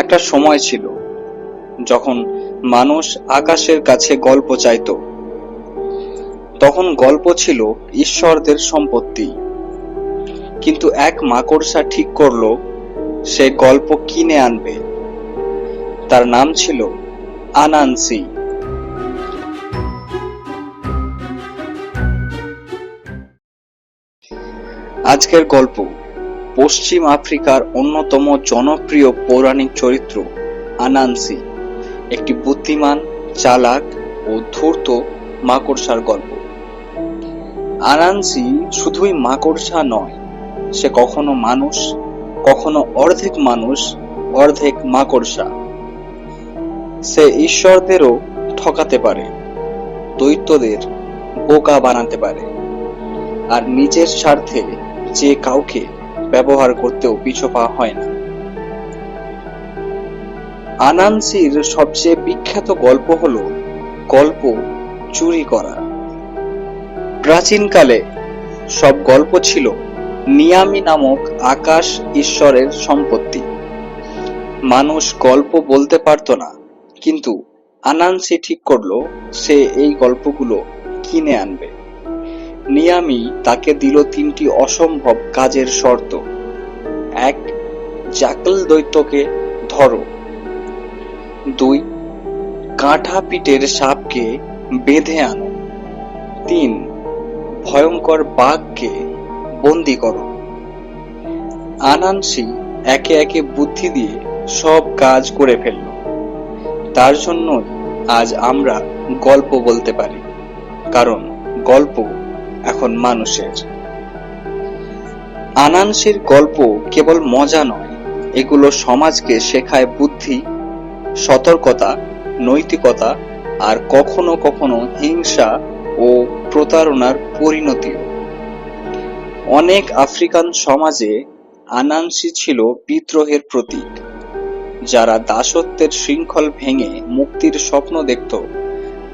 একটা সময় ছিল যখন মানুষ আকাশের কাছে গল্প চাইতো। তখন গল্প ছিল ঈশ্বরদের সম্পত্তি। কিন্তু এক মাকড়সা ঠিক করল, সে গল্প কিনে আনবে। তার নাম ছিল আনানসি। আজকের গল্প পশ্চিম আফ্রিকার অন্যতম জনপ্রিয় পৌরাণিক চরিত্র, আনানসি, একটি বুদ্ধিমান, চালাক ও ধূর্ত মাকড়সার গল্প। আনানসি শুধুই মাকড়সা নয়, সে কখনো মানুষ, কখনো অর্ধেক মানুষ, অর্ধেক মাকড়সা। সে ঈশ্বরদেরও ঠকাতে পারে, দৈত্যদের বোকা বানাতে পারে, আর নিজের স্বার্থে যে কাউকে ব্যবহার করতেও পিছু পা হয় না। আনানসির সবচেয়ে বিখ্যাত গল্প হলো গল্প চুরি করা। প্রাচীনকালে সব গল্প ছিল নিয়ামি নামক আকাশ ঈশ্বরের সম্পত্তি। মানুষ গল্প বলতে পারতো না, কিন্তু আনানসি ঠিক করল সে এই গল্পগুলো কিনে আনবে। নিয়ামি তাকে দিল তিনটি অসম্ভব কাজের শর্ত। এক, জাকল দৈত্যকে ধরো। দুই কাঁঠা পিটের সাপকে বেঁধে আনো। তিন, ভয়ঙ্কর বাঘকে বন্দি করো। আনানসি একে একে বুদ্ধি দিয়ে সব কাজ করে ফেলল। তার জন্য আজ আমরা গল্প বলতে পারি। কারণ গল্প এখন মানুষের। আনানসির গল্প কেবল মজা নয়, এগুলো সমাজকে শেখায় বুদ্ধি, সতর্কতা, নৈতিকতা আর কখনো কখনো হিংসা ও প্রতারণার পরিণতিও। অনেক আফ্রিকান সমাজে আনানসি ছিল বিদ্রোহের প্রতীক, যারা দাসত্বের শৃঙ্খল ভেঙে মুক্তির স্বপ্ন দেখত।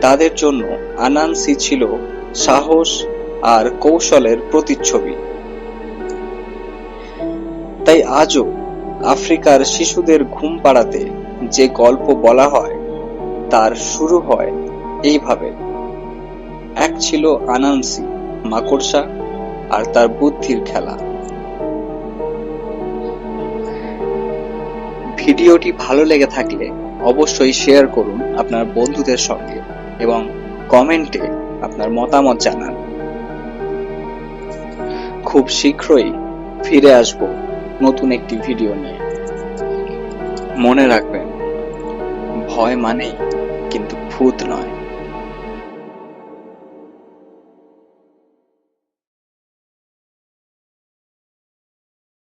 তাদের জন্য আনানসি ছিল সাহস আর কৌশলের প্রতিচ্ছবি। তাই আজও আফ্রিকার শিশুদের ঘুম পাড়াতে যে গল্প বলা হয়, তার শুরু হয় এইভাবে। এক ছিল আনানসি মাকড়সা আর তার বুদ্ধির খেলা। ভিডিওটি ভালো লেগে থাকলে অবশ্যই শেয়ার করুন আপনার বন্ধুদের সঙ্গে এবং কমেন্টে আপনার মতামত জানান। খুব শীঘ্রই ফিরে আসব নতুন একটি ভিডিও নিয়ে। মনে রাখবেন, ভয় মানেই কিন্তু ভূত নয়।